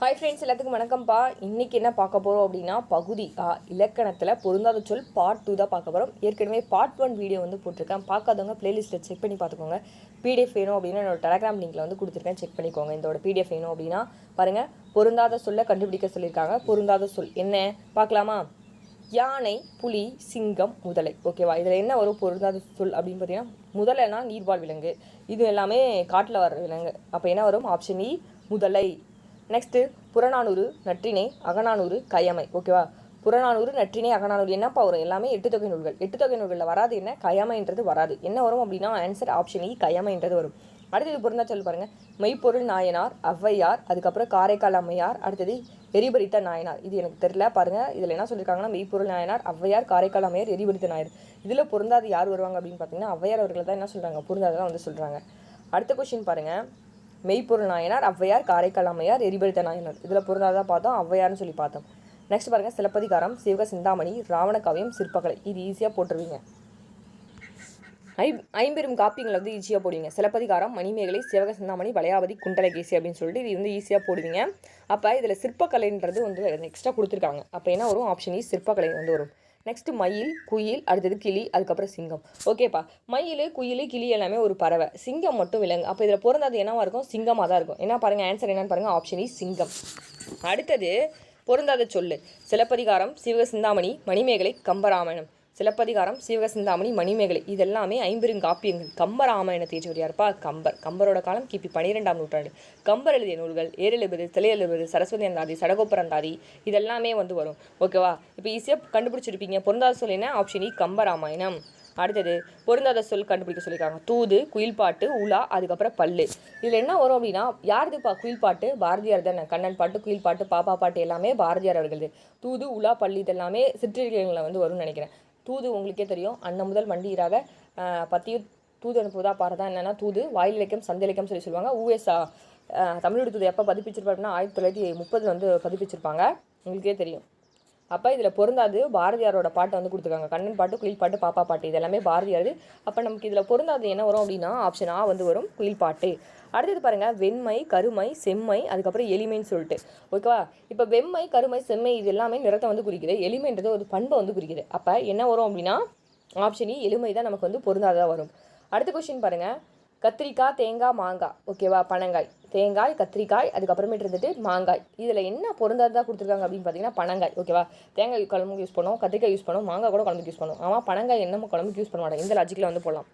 Hi friends எல்லாத்துக்கும் வணக்கம்ப்பா. இன்றைக்கி என்ன பார்க்க போகிறோம் அப்படின்னா பகுதி ஆ இலக்கணத்தில் பொருந்தாத சொல் பார்ட் டூ தான் பார்க்க போகிறோம் ஏற்கனவே பார்ட் ஒன் வீடியோ வந்து போட்டிருக்கேன். பார்க்காதவங்க ப்ளேலிஸ்ட்டில் செக் பண்ணி பார்த்துக்கோங்க. பிடிஎஃப் வேணும் அப்படின்னா என்னோட டெலகிராம் லிங்கில் வந்து கொடுத்துருக்கேன். செக் பண்ணிக்கோங்க. இதோட பிடிஎஃப் வேணும் அப்படின்னா பாருங்கள் பொருந்தாத சொல்லை கண்டுபிடிக்க சொல்லியிருக்காங்க. பொருந்தாத சொல் என்ன? பார்க்கலாமா? யானை புலி சிங்கம் முதலை. ஓகேவா இதில் என்ன வரும்? பொருந்தாத சொல் அப்படின்னு பார்த்தீங்கன்னா முதலைனா நீர்வாழ் விலங்கு. இது எல்லாமே காட்டில் வர விலங்கு. அப்போ என்ன வரும்? ஆப்ஷன் இ e, முதலை. நெக்ஸ்ட்டு புறநானூறு நற்றிணை அகநானூறு கயமை. ஓகேவா புறநானூறு நற்றிணை அகநானூறு என்னப்பா வரும்? எல்லாமே எட்டு தொகை நூல்கள். எட்டு தொகை நூல்களில் வராது என்ன? கயமைன்றது வராது. என்ன வரும் அப்படின்னா ஆன்சர் ஆப்ஷன் இ கயமைன்றது வரும். அடுத்தது பொருந்தா சொல்லி பாருங்கள் மெய்ப்பொருள் நாயனார் ஔவையார் அதுக்கப்புறம் காரைக்கால் அம்மையார் அடுத்தது எரிபரித்த நாயனார். இது எனக்கு தெரியல பாருங்க. இதில் என்ன சொல்லியிருக்காங்கன்னா மெய்ப்பொருள் நாயனார் ஔவையார் காரைக்கால் அம்மையார் எரிபரித்த நாயர். இதில் பொருந்தாது யார் வருவாங்க அப்படின்னு பார்த்தீங்கன்னா ஔவையார் அவர்கள் தான் என்ன சொல்கிறாங்க பொருந்தாதான் வந்து சொல்கிறாங்க அடுத்த கொஷின் பாருங்கள் மெய்ப்பொருள் நாயனார் ஔவையார் காரைக்கால் அம்மையார் எரிபரித்த நாயனார். இதில் பொருந்தாதான் பார்த்தோம் ஔவையார்னு சொல்லி பார்த்தோம். நெக்ஸ்ட் பாருங்கள் சிலப்பதிகாரம் சிவக சிந்தாமணி ராவணகாவியம் சிற்பக்கலை. இது ஈஸியாக போட்டுருவீங்க. ஐ ஐம்பெரும் காப்பியங்களை வந்து ஈஸியாக போடுவீங்க. சிலப்பதிகாரம் மணிமேகலை சிவக சிந்தாமணி வளையாபதி குண்டலகேசி அப்படின்னு சொல்லிட்டு இது வந்து ஈஸியாக போடுவீங்க. அப்போ இதில் சிற்பக்கலைன்றது வந்து எக்ஸ்ட்ரா கொடுத்துருக்காங்க. அப்போ என்ன வரும்? ஆப்ஷன் இ e, சிற்பக்கலை வந்து வரும். நெக்ஸ்ட் மயில் குயில் அடுத்தது கிளி அதுக்கப்புறம் சிங்கம். ஓகேப்பா மயில் குயில் கிளி எல்லாமே ஒரு பறவை. சிங்கம் மட்டும் விலங்கு. அப்போ இதில் பிறந்தது என்னவாக இருக்கும்? சிங்கமாக தான் இருக்கும். என்ன பாருங்கள் ஆன்சர் என்னன்னு பாருங்கள் ஆப்ஷன் இ சிங்கம். அடுத்தது பொருந்தாத சொல்லு. சிலப்பதிகாரம் சிவக சிந்தாமணி மணிமேகலை கம்பராமாயணம். சிலப்பதிகாரம் சிவக சிந்தாமணி மணிமேகலை இதெல்லாமே ஐம்பெருங்காப்பியங்கள் கம்பராமாயணத்தை இயற்றியவர் யாருப்பா கம்பர். கம்பரோட காலம் கிபி பனிரெண்டாம் நூற்றாண்டு. கம்பர் எழுதிய நூல்கள் ஏறெழுபது திளையெழுபது சரஸ்வதி அந்தாதி சடகோப்பரந்தாதி இதெல்லாமே வந்து வரும். ஓகேவா இப்போ ஈஸியாக கண்டுபிடிச்சிருப்பீங்க. பொருந்தாத சொல் என்ன? ஆப்ஷன் இ e, கம்பராமாயணம் அடுத்தது பொருந்தாத சொல் கண்டுபிடிக்க சொல்லியிருக்காங்க. தூது குயில்பாட்டு உலா அதுக்கப்புறம் பல்லு. இதில் என்ன வரும் அப்படின்னா யாருதுப்பா குயில்பாட்டு? பாரதியார் தானே. கண்ணன் பாட்டு குயில் பாட்டு பாப்பா பாட்டு எல்லாமே பாரதியார் அவர்களது. தூது உலா பல்லு இதெல்லாமே சிற்றிலக்கியங்களில் வந்து வரும்னு நினைக்கிறேன். தூது உங்களுக்கே தெரியும். அன்ன முதல் மண்டியராக பத்தியும் தூது அனுப்புவதா பாரதா? என்னென்னா தூது வாயில் இலக்கியம் சந்த இலக்கியம் சொல்லி சொல்லுவாங்க. ஊஎஸ்ஆ தமிழோட தூது எப்போ பதிப்பிச்சிருப்பாருன்னா ஆயிரத்தி தொள்ளாயிரத்தி முப்பதில் வந்து பதிப்பிச்சிருப்பாங்க. உங்களுக்கே தெரியும். அப்போ இதில் பொருந்தாது. பாரதியாரோட பாட்டை வந்து கொடுத்துருக்காங்க. கண்ணன் பாட்டு குயில் பாட்டு பாப்பா பாட்டு இது எல்லாமே பாரதியார் அப்போ நமக்கு இதில் பொருந்தாது என்ன வரும் அப்படின்னா ஆப்ஷன் ஆ வந்து வரும் குயில் பாட்டு. அடுத்தது பாருங்கள் வெண்மை கருமை செம்மை அதுக்கப்புறம் எளிமைன்னு சொல்லிட்டு. ஓகேவா இப்போ வெம்மை கருமை செம்மை இது எல்லாமே நிறத்தை வந்து குறிக்குது. எளிமைன்றது ஒரு பண்பை வந்து குறிக்குது. அப்போ என்ன வரும் அப்படின்னா ஆப்ஷன் இ e எளிமை தான் நமக்கு வந்து பொருந்தாததாக வரும். அடுத்த கொஷின் பாருங்கள் கத்திரிக்காய் தேங்காய் மாங்காய். ஓகேவா பனங்காய். தேங்காய் கத்திரிக்காய் அதுக்கப்புறமேட்டு இருந்துட்டு மாங்காய். இதில் என்ன பொருந்தாததாக கொடுத்துருக்காங்க அப்படின்னு பார்த்தீங்கன்னா பனங்காய். ஓகேவா தேங்காய் குழம்புக்கு யூஸ் பண்ணுவோம் கத்திரிக்காய் யூஸ் பண்ணுவோம் மாங்காய் கூட குழம்புக்கு யூஸ் பண்ணுவோம். ஆமாம் பனங்காய் என்னமோ குழம்புக்கு யூஸ் பண்ண மாட்டோம் இந்த லாஜிக்கில் வந்து போடலாம்.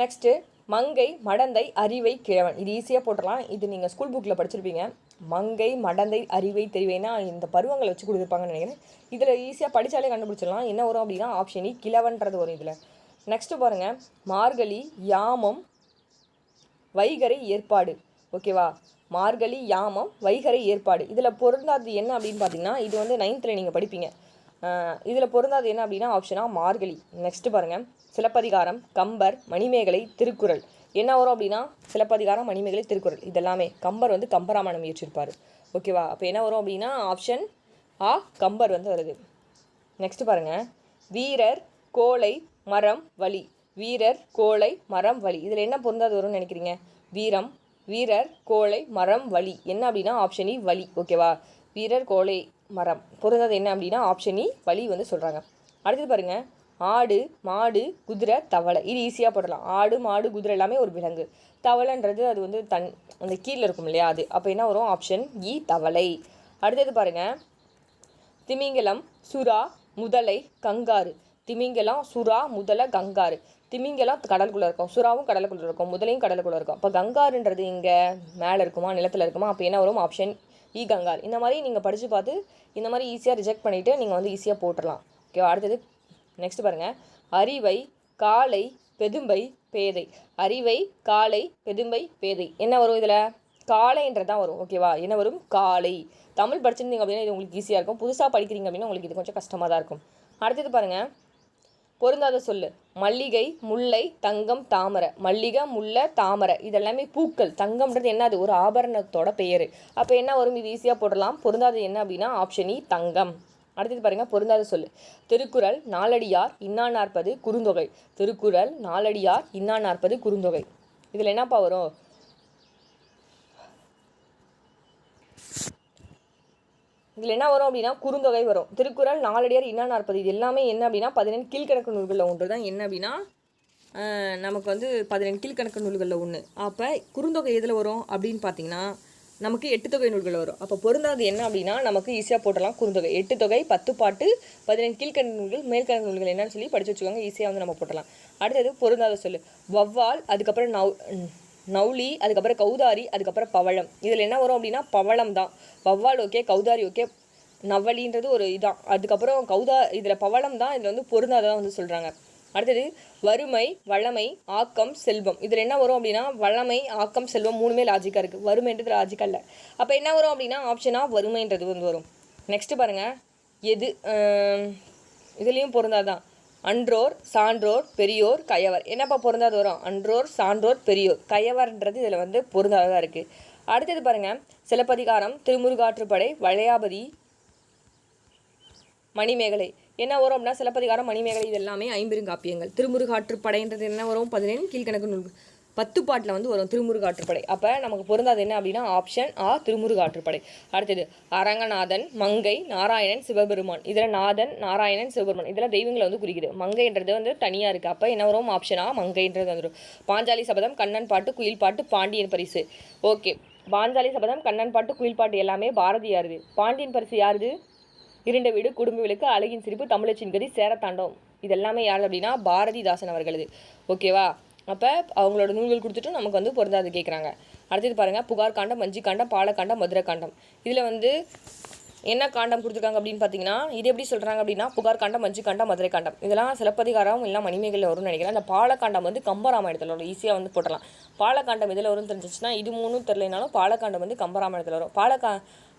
நெக்ஸ்ட்டு மங்கை மடந்தை அறிவை கிழவன். இது ஈஸியாக போட்டுடலாம். இது நீங்கள் ஸ்கூல் புக்கில் படிச்சிருப்பீங்க. மங்கை மடந்தை அறிவை தெரிவைனா இந்த பருவங்களை வச்சு கொடுத்துருப்பாங்கன்னு நினைக்கிறேன். இதில் ஈஸியாக படித்தாலே கண்டுபிடிச்சிடலாம். என்ன வரும் அப்படின்னா ஆப்ஷன் இ e, கிழவன்றது வரும் இதில். நெக்ஸ்ட்டு பாருங்கள் மார்கழி யாமம் வைகரை ஏற்பாடு. ஓகேவா மார்கழி யாமம் வைகரை ஏற்பாடு. இதில் பொருந்தாது என்ன அப்படின்னு பார்த்தீங்கன்னா இது வந்து நைன்த்தில் நீங்கள் படிப்பீங்க. இதில் பொருந்தாது என்ன அப்படின்னா ஆப்ஷனாக மார்கழி. நெக்ஸ்ட்டு பாருங்கள் சிலப்பதிகாரம் கம்பர் மணிமேகலை திருக்குறள். என்ன வரும் அப்படின்னா சிலப்பதிகாரம் மணிமேகலை திருக்குறள். இதெல்லாமே. கம்பர் வந்து கம்பராமாயணம் இயற்றிருப்பார். ஓகேவா அப்போ என்ன வரும் அப்படின்னா ஆப்ஷன் ஆ கம்பர் வந்து வருது. நெக்ஸ்ட் பாருங்கள் வீரர் கோலை மரம் வலி. வீரர் கோளை மரம் வலி. இதில் என்ன பொருந்தாது வரும்னு நினைக்கிறீங்க? வீரம் வீரர் கோளை மரம் வலி. என்ன அப்படின்னா ஆப்ஷன் இ e, வலி. ஓகேவா வீரர் கோளை மரம். பொருந்தாது என்ன அப்படின்னா ஆப்ஷன் இ e, வலி வந்து சொல்கிறாங்க அடுத்தது பாருங்கள் ஆடு மாடு குதிரை தவளை. இது ஈஸியாக போடலாம் ஆடு மாடு குதிரை எல்லாமே ஒரு விலங்கு. தவளைன்றது அது வந்து தன் அந்த கீழே இருக்கும் இல்லையா அது. அப்போ என்ன வரும்? ஆப்ஷன் இ e, தவளை. அடுத்தது பாருங்கள் திமிங்கலம் சுறா முதலை கங்காரு. திமிங்கலம் சுறா முதலை கங்காரு. திமிங்கலம் கடலுக்குள்ளே இருக்கும். சுறாவும் கடலுக்குள்ளே இருக்கும். முதலையும் கடலுக்குள்ளே இருக்கும். அப்போ கங்காருன்றது இங்கே மேலே இருக்குமா நிலத்தில் இருக்குமா? அப்போ என்ன வரும்? ஆப்ஷன் இ e கங்கார். இந்த மாதிரி நீங்கள் படித்து பார்த்து இந்த மாதிரி ஈஸியாக ரிஜெக்ட் பண்ணிவிட்டு நீங்கள் வந்து ஈஸியாக போட்டுடலாம் ஓகேவா அடுத்தது நெக்ஸ்ட் பாருங்கள் அறிவை காலை பெதும்பை பேதை. அறிவை காலை பெதும்பை பேதை. என்ன வரும் இதில்? காலைன்றது தான் வரும். ஓகேவா என்ன வரும்? காலை. தமிழ் படிச்சிருந்தீங்க அப்படின்னா இது உங்களுக்கு ஈஸியாக இருக்கும். புதுசாக படிக்கிறீங்க அப்படின்னா உங்களுக்கு இது கொஞ்சம் கஷ்டமாக தான் இருக்கும். அடுத்தது பாருங்கள் பொருந்தாத சொல்லு. மல்லிகை முல்லை தங்கம் தாமரை. மல்லிகை முல்லை தாமரை. இதெல்லாமே பூக்கள். தங்கம்ன்றது என்ன அது? ஒரு ஆபரணத்தோட பெயர். அப்போ என்ன வரும்? இது ஈஸியாக போடலாம். பொருந்தாது என்ன அப்படின்னா ஆப்ஷன் இ e, தங்கம். அடுத்தது பாருங்கள் பொருந்தாத சொல்லு. திருக்குறள் நாலடியார் இன்னா நாற்பது குறுந்தொகை. திருக்குறள் நாலடியார் இன்னா நாற்பது குறுந்தொகை. இதில் என்னப்பா வரும்? இதில் என்ன வரும் அப்படின்னா குறுந்தொகை வரும். திருக்குறள் நாலடியார் இன்னா நாற்பது இது எல்லாமே என்ன அப்படின்னா பதினெண்டு கீழ்கணக்கு நூல்களில் ஒன்று தான். என்ன அப்படின்னா நமக்கு வந்து பதினெண்டு கீழ்கணக்கு நூல்களில் ஒன்று. அப்போ குறுந்தொகை எதில் வரும் அப்படின்னு பார்த்தீங்கன்னா நமக்கு எட்டு தொகை நூல்கள் வரும். அப்போ பொருந்தாது என்ன அப்படின்னா நமக்கு ஈஸியாக போட்டலாம் குறுந்தொகை. எட்டு தொகை பத்து பாட்டு பதினெண்டு கீழ்கணக்கு நூல்கள் மேல்கணக்கு நூல்கள் என்னன்னு சொல்லி படித்து வச்சுக்கோங்க. ஈஸியாக வந்து நம்ம போட்டலாம். அடுத்தது பொருந்தாத சொல்லு. வவ்வால் அதுக்கப்புறம் நவ் நவுளி அதுக்கப்புறம் கௌதாரி அதுக்கப்புறம் பவளம். இதில் என்ன வரும் அப்படின்னா பவளம் தான். வவ்வால் ஓகே கௌதாரி ஓகே நவ்வளின்றது ஒரு இதான். அதுக்கப்புறம் கௌதா இதில் பவளம் தான் இதில் வந்து பொருந்தாதான் வந்து சொல்கிறாங்க அடுத்தது வறுமை வளமை ஆக்கம் செல்வம். இதில் என்ன வரும் அப்படின்னா வளமை ஆக்கம் செல்வம் மூணுமே லாஜிக்காக இருக்குது வறுமைன்றது லாஜிக்காக இல்லை. அப்போ என்ன வரும் அப்படின்னா ஆப்ஷனாக வறுமைன்றது வந்து வரும். நெக்ஸ்ட்டு பாருங்கள் எது இதுலேயும் பொருந்தாதான் அன்றோர் சான்றோர் பெரியோர் கயவர். என்னப்பா பொருந்தாது வரும் அன்றோர் சான்றோர் பெரியோர். கயவர்ன்றது இதில் வந்து பொருந்தாததாக இருக்குது அடுத்தது பாருங்கள் சிலப்பதிகாரம் திருமுருகாற்றுப்படை வளையாபதி மணிமேகலை. என்ன வரும் அப்படின்னா சிலப்பதிகாரம் மணிமேகலை இது எல்லாமே ஐம்பெருங்காப்பியங்கள். திருமுருகாற்றுப்படைன்றது என்ன வரும் பதினேழு கீழ்கணக்கு நூல் பத்து பாட்டில் வந்து வரும் திருமுருகாற்றுப்படை அப்போ நமக்கு பொருந்தாது என்ன அப்படின்னா ஆப்ஷன் ஆ திருமுருகாற்றுப்படை அடுத்தது அரங்கநாதன் மங்கை நாராயணன் சிவபெருமான். இதில் நாதன் நாராயணன் சிவபெருமான். இதெல்லாம் தெய்வங்களை வந்து குறிக்குது. மங்கைன்றது வந்து தனியாக இருக்குது அப்போ என்ன வரும்? ஆப்ஷன் ஆ மங்கைன்றது வந்துடும் பாஞ்சாலி சபதம் கண்ணன் பாட்டு குயில் பாட்டு பாண்டியன் பரிசு. ஓகே. பாஞ்சாலி சபதம் கண்ணன் பாட்டு குயில் பாட்டு எல்லாமே பாரதியாருது. பாண்டியன் பரிசு யாருது? இருண்ட வீடு குடும்ப விளக்கு அழகின் சிரிப்பு தமிழச்சின் கதி சேரத்தாண்டவம் இது எல்லாமே யார் அப்படின்னா பாரதிதாசன் அவர்களது. ஓகேவா? அப்போ அவங்களோட நூல்கள் கொடுத்துட்டு நமக்கு வந்து பொருந்தாது கேட்குறாங்க அடுத்தது பாருங்கள் புகார் காண்டம் மஞ்சி காண்டம் பாலக்காண்டம் மதுரை காண்டம். இதில் வந்து என்ன காண்டம் கொடுத்துருக்காங்க அப்படின்னு பார்த்தீங்கன்னா இது எப்படி சொல்கிறாங்க அப்படின்னா புகார் காண்டம் மஞ்சு காண்டம் மதுரை காண்டம். இதெல்லாம் சிலப்பதிகாரம் இல்லை மணிமேகலில் வரும்னு நினைக்கிறேன். அந்த பாலக்காண்டம் வந்து கம்பராமாயணத்தில் வரும். ஈஸியாக வந்து போட்டலாம் பாலக்காண்டம் இதில் வரும்னு தெரிஞ்சிச்சுன்னா இது மூணும் தெரிலனாலும் பாலக்காண்டம் வந்து கம்பராமாயணத்தில் வரும். பாலக்கா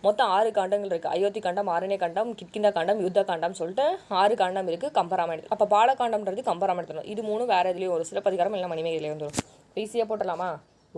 மொத்தம் ஆறு காண்டங்கள் இருக்குது அயோத்தி காண்டம் ஆரண்ய காண்டம் கிட்கிந்த காண்டம் யுத்த காண்டம் சொல்லிட்டு ஆறு காண்டம் இருக்குது கம்பராமாயணத்தில். அப்போ பாலகாண்டம்ன்றது கம்பராமாயணத்தில். இது மூணும் வேறு எதுலேயும் ஒரு சிலப்பதிகாரம் இல்லை மணிமேகலையும் வந்துடும் ஈஸியாக போட்டலாமா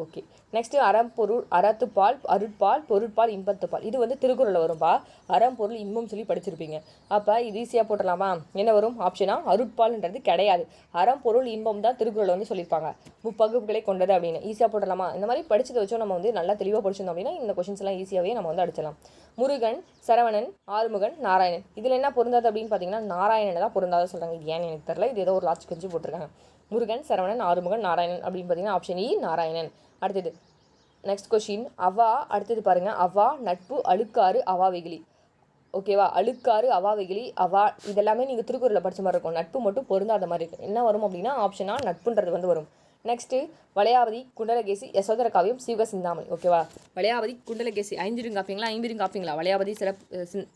ஓகே நெக்ஸ்ட்டு அறம்பொருள் அறத்துப்பால் அருட்பால் பொருட்பால் இன்பத்துப்பால் இது வந்து திருக்குறளில் வரும்பா. அறம்பொருள் இன்பம் சொல்லி படிச்சிருப்பீங்க. அப்போ இது ஈஸியாக போட்டலாமா என்ன வரும்? ஆப்ஷனாக அருட்பால்ன்றது கிடையாது. அறம்பொருள் இன்பம் தான் திருக்குறளில் வந்து சொல்லியிருப்பாங்க. முப்பகுப்புகளை கொண்டது அப்படின்னு. ஈஸியாக போட்டலாமா இந்த மாதிரி படிச்சதை வச்சோம் நம்ம வந்து நல்லா தெளிவாக படிச்சிருந்தோம் அப்படின்னா இந்த கொஷின்ஸ் எல்லாம் ஈஸியாகவே நம்ம வந்து அடிச்சிடலாம். முருகன் சரவணன் ஆறுமுகன் நாராயணன். இதில் என்ன பொருந்தாது அப்படின்னு பார்த்தீங்கன்னா நாராயணன் தான் பொருந்தாத சொல்கிறாங்க இது ஏன்னு எனக்கு தெரியல. இது ஏதோ ஒரு லாஸ்ட் கொஞ்சம் போட்டிருக்காங்க. முருகன் சரவணன் ஆறுமுகன் நாராயணன் அப்படின்னு பார்த்தீங்கன்னா ஆப்ஷன் இ நாராயணன். அடுத்தது நெக்ஸ்ட் கொஷின் அவா அடுத்தது பாருங்கள் அவா நட்பு அழுக்காறு அவா வெகிலி ஓகேவா அழுக்காறு அவா வெகிலி அவா இதெல்லாமே நீங்கள் திருக்குறளில் படிச்ச மாதிரி இருக்கும். நட்பு மட்டும் பொருந்தாத மாதிரி இருக்கும். என்ன வரும் அப்படின்னா ஆப்ஷனா நட்புன்றது வந்து வரும். நெக்ஸ்ட்டு வளையாவதி குண்டலகேசி யசோதர காவியம் சிவக சிந்தாமணி ஓகேவா வளையாவதி குண்டலகேசி. ஐந்திருங்காப்பியங்களா ஐம்பெருங்காப்பியங்களா வளையாவதி சிறப்பு சிந்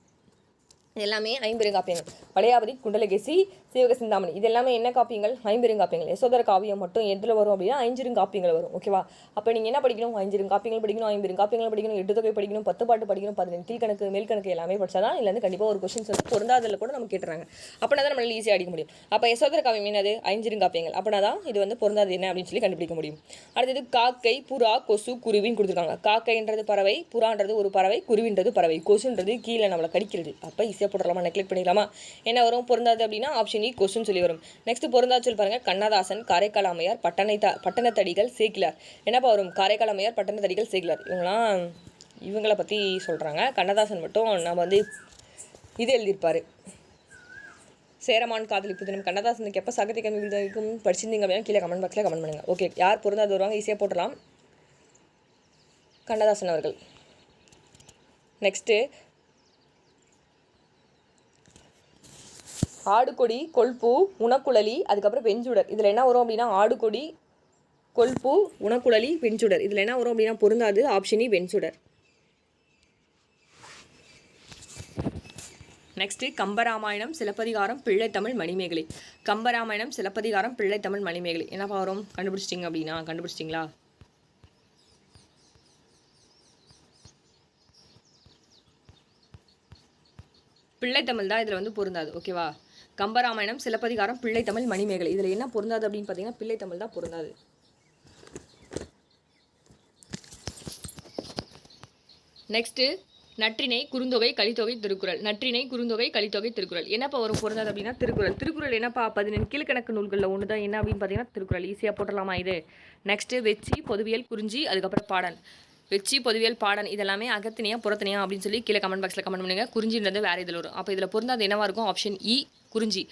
எல்லாமே ஐம்பெருங்காப்பியங்கள் வளையாபதி குண்டலகேசி சீவக சிந்தாமணி. இது எல்லாமே என்ன காப்பியங்கள்? ஐம்பெருங்காப்பியங்கள் யசோதர காவியம் மட்டும் எதில் வரும் அப்படின்னா ஐஞ்சிருங்காப்பியங்கள் வரும். ஓகேவா அப்போ நீங்கள் என்ன படிக்கணும்? ஐஞ்சிருங்காப்பியங்கள் படிக்கணும் ஐம்பெருங்காப்பியங்கள் படிக்கணும் எட்டு தொகை படிக்கணும் பத்து பாட்டு படிக்கணும் பதினெண்டு கீழ்கணக்கு மேல்கணக்கு எல்லாமே படிச்சாதான் இல்லை வந்து கண்டிப்பாக ஒரு கொஸ்டின்ஸ் வந்து பொருந்தாதில் கூட நம்ம கேட்டுறாங்க. அப்படின்னா தான் நம்மளால ஈஸியாக அடிக்க முடியும். அப்போ யசோதர காவியம் என்னது? ஐஞ்சிருங்காப்பியங்கள் அப்படின்னா தான் இது வந்து பொருந்தாது என்ன அப்படின்னு சொல்லி கண்டுபிடிக்க முடியும். அடுத்தது காக்கை புறா கொசு குருவின்னு கொடுத்துருக்காங்க. காக்கைன்றது பறவை புறான்றது ஒரு பறவை குருவின்றது பறவை. கொசுன்றது கீழே நம்மளை கடிக்கிறது. அப்போ ஈஸியாக போட்டுடலாமா? நெக்லெக்ட் பண்ணிக்கலாமா? என்ன வரும்? பொருந்தாது அப்படின்னா ஆப்ஷன் இ கொஸ்டின் சொல்லி வரும். நெக்ஸ்ட் பொருந்தாச்சல் பாருங்கள் பாருங்க. கண்ணதாசன் காரைக்கால் அம்மையார் பட்டணை த பட்டணத்தடிகள் சேக்கிலார். என்னப்பா வரும்? காரைக்கால் அம்மையார் பட்டணத்தடிகள் சேக்கிலார். இவங்களாம் இவங்கள பற்றி சொல்கிறாங்க கண்ணதாசன் மட்டும் நம்ம வந்து இது எழுதியிருப்பார். சேரமான் காதலிப்பு தினம். கண்ணதாசனுக்கு எப்போ சாகித்ய கல்வி விருது படிச்சிருந்தீங்க அப்படின்னா கீழே கமெண்ட் பாக்ஸில் கமெண்ட் பண்ணுங்கள் ஓகே யார் பொருந்தாது வருவாங்க ஈஸியாக போட்டலாம் கண்ணதாசன் அவர்கள். நெக்ஸ்ட்டு ஆடுகொடி கொல்பூ உணக்குழலி அதுக்கப்புறம் வெஞ்சுடர். இதில் என்ன வரும் அப்படின்னா ஆடுகொடி கொல்பூ உணக்குழலி வெஞ்சுடர். இதில் என்ன வரும் அப்படின்னா பொருந்தாது ஆப்ஷனி e, வெஞ்சுடர். நெக்ஸ்ட்டு கம்பராமாயணம் சிலப்பதிகாரம் பிள்ளைத்தமிழ் மணிமேகலை. கம்பராமாயணம் சிலப்பதிகாரம் பிள்ளைத்தமிழ் மணிமேகலை. என்னப்பா வரும்? கண்டுபிடிச்சிட்டிங்க அப்படின்னா கண்டுபிடிச்சிட்டிங்களா? பிள்ளைத்தமிழ் தான் இதில் வந்து பொருந்தாது. ஓகேவா? கம்பராமாயணம் சிலப்பதிகாரம் பிள்ளைத்தமிழ் மணிமேகலை. இதில் என்ன பொருந்தாது அப்படின்னு பார்த்தீங்கன்னா பிள்ளைத்தமிழ் தான் பொருந்தாது. நெக்ஸ்ட்டு நற்றினை குறுந்தொகை கலித்தொகை திருக்குறள். நற்றினை குறுந்தொகை கலித்தொகை திருக்குறள். என்னப்பா வரும் பொருந்தாது அப்படின்னா திருக்குறள். திருக்குறள் என்னப்பா? பதினெண்டு கீழ்கணக்கு நூல்களில் ஒன்று தான் என்ன அப்படின்னு பார்த்தீங்கன்னா திருக்குறள். ஈஸியாக போட்டலாமா இது? நெக்ஸ்ட்டு வெச்சி பொதுவியல் குறிஞ்சி அதுக்கப்புறம் பாடன் வெச்சி பொதுவியல் பாடன் இதெல்லாமே அகத்தினியா புறத்தினியா அப்படின்னு சொல்லி கீழே கமெண்ட் பாக்ஸில் கமெண்ட் பண்ணுங்கள் குறிஞ்சின்றது வேறு இதில் வரும். அப்போ இதில் பொருந்தாது என்னவாக இருக்கும்? ஆப்ஷன் இ e, குறிஞ்சி.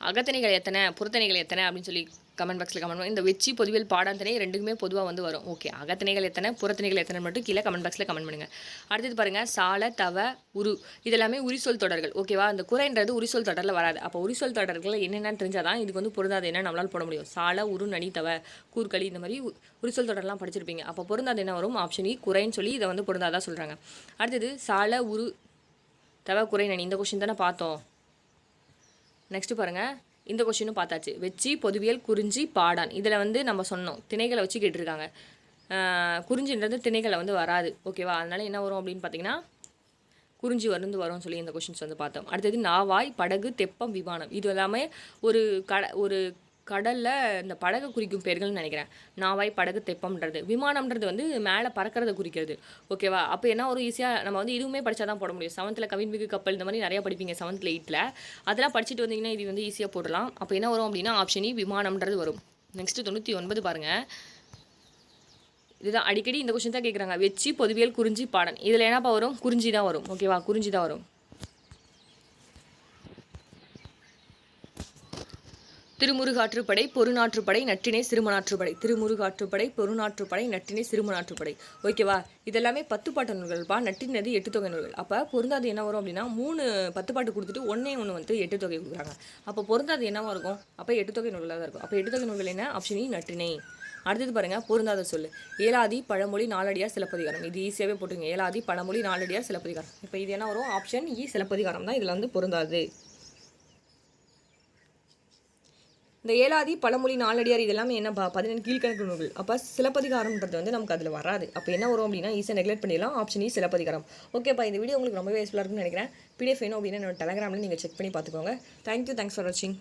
அகத்தணிகள் எத்தனை புறத்தணிகள் எத்தனை அப்படின்னு சொல்லி கமெண்ட் பாக்ஸில் கமெண்ட் பண்ணுவோம் இந்த வெச்சி பொதுவியல் பாடாந்தனை ரெண்டுக்குமே பொதுவாக வந்து வரும். ஓகே அகத்தனைகள் எத்தனை புறத்தனைகள் எத்தனை மட்டும் கீழே கமெண்ட் பாக்ஸில் கமெண்ட் பண்ணுங்கள் அடுத்தது பாருங்கள் சால தவ உரு. இதெல்லாமே உரிசொல் தொடர்கள். ஓகேவா அந்த குறைன்றது உரிசொல் தொடரில் வராது. அப்போ உரிசொல் தொடர்கள் என்னென்னு தெரிஞ்சால் தான் இதுக்கு வந்து பொருந்தாது. என்ன நம்மளால் போட முடியும்? சால உரு நனி தவ கூர்களி இந்த மாதிரி உரிசொல் தொடர்லாம் படிச்சிருப்பீங்க. அப்போ பொருந்தாது என்ன வரும்? ஆப்ஷன் இ e, குறைன்னு சொல்லி இதை வந்து பொருந்தாதான் சொல்கிறாங்க அடுத்தது சால உரு தவ குறை நனி. இந்த கொஷின் தானே பார்த்தோம். நெக்ஸ்ட்டு பாருங்கள் இந்த கொஷினும் பார்த்தாச்சு. வெச்சி பொதுவியல் குறிஞ்சி பாடான். இதில் வந்து நம்ம சொன்னோம். திணைகளை வச்சு கேட்டிருக்காங்க குறிஞ்சின்றது திணைகளை வந்து வராது. ஓகேவா அதனால் என்ன வரும் அப்படின்னு பார்த்தீங்கன்னா குறிஞ்சி வந்து வரும்னு சொல்லி இந்த கொஷின்ஸ் வந்து பார்த்தோம். அடுத்தது நாவாய் படகு தெப்பம் விமானம். இது எல்லாமே ஒரு கட ஒரு கடலில் இந்த படகை குறிக்கும் பெயர்கள்னு நினைக்கிறேன். நாவாய் படகு தெப்பம்ன்றது. விமானம்ன்றது வந்து மேலே பறக்கிறத குறிக்கிறது. ஓகேவா? அப்போ என்ன ஒரு ஈஸியாக நம்ம வந்து இதுவுமே படித்தா தான் போட முடியும். செவன்த்தில் கவின்மிகு கப்பல் இந்த மாதிரி நிறையா படிப்பீங்க செவன்த்தில் எயிட்டில் அதெல்லாம் படிச்சுட்டு வந்தீங்கன்னா இது வந்து ஈஸியாக போடலாம். அப்போ என்ன வரும் அப்படின்னா ஆப்ஷன் இ e, விமானம்ன்றது வரும். நெக்ஸ்ட்டு தொண்ணூற்றி ஒன்பது பாருங்கள் இதுதான் அடிக்கடி இந்த கொஷின் தான் கேட்குறாங்க வெச்சி பொதுவியல் குறிஞ்சி பாடன் இதில் என்னப்பா வரும்? குறிஞ்சி தான் வரும். ஓகேவா? குறிஞ்சி தான் வரும். திருமுருகாற்றுப்படை பொருநாற்றுப்படை நற்றினை சிறுமநாற்றுப்படை திருமுருகாற்றுப்படை பொருநாற்றுப்படை நற்றினை சிறுமநாற்றுப்படை ஓகேவா இதெல்லாமே பத்து பாட்டு நூல்கள்ப்பா. நட்டினது எட்டு தொகை நூல்கள். அப்போ பொருந்தாது என்ன வரும் அப்படின்னா மூணு பத்து பாட்டு கொடுத்துட்டு ஒன்றே ஒன்று வந்து எட்டு தொகை கொடுக்குறாங்க. அப்போ பொருந்தாது என்னவா இருக்கும்? அப்போ எட்டு தொகை நூல்களாக தான் இருக்கும். அப்போ எட்டு தொகை நூல்கள் என்ன? ஆப்ஷன் e, இ நற்றினை அடுத்தது பாருங்கள் பொருந்தாத சொல்லு ஏலாதி பழமொழி நாலடியார் சிலப்பதிகாரம். இது ஈஸியாகவே போட்டுருங்க. ஏலாதி பழமொழி நாலடியார் சிலப்பதிகாரம். இப்போ இது என்ன வரும்? ஆப்ஷன் இ சிலப்பதிகாரம் தான் இதில் வந்து பொருந்தாது. இந்த ஏலாதி பழமொழி நாலடியார் இதெல்லாமே என்ன ப- பதினெண்டு கீழ்கணக்கு நூல்கள். அப்போ சிலப்பதிகாரம்ன்றது வந்து நமக்கு அதில் வராது. அப்போ என்ன வரும் அப்படின்னா ஈஸியாக நெக்லெக்ட் பண்ணிடலாம். ஆப்ஷன் இ சிலப்பதிகாரம். ஓகேப்பா இந்த வீடியோ உங்களுக்கு ரொம்பவே யூஸ்ஃபுல்லாக இருக்கும்னு நினைக்கிறேன். பிடிஎஃப் வேணும் அப்படின்னா என்னோட டெலகிராமில் நீங்கள் செக் பண்ணி பார்த்துக்கோங்க. தேங்க்யூ தேங்க்ஸ் ஃபார் வாட்சிங்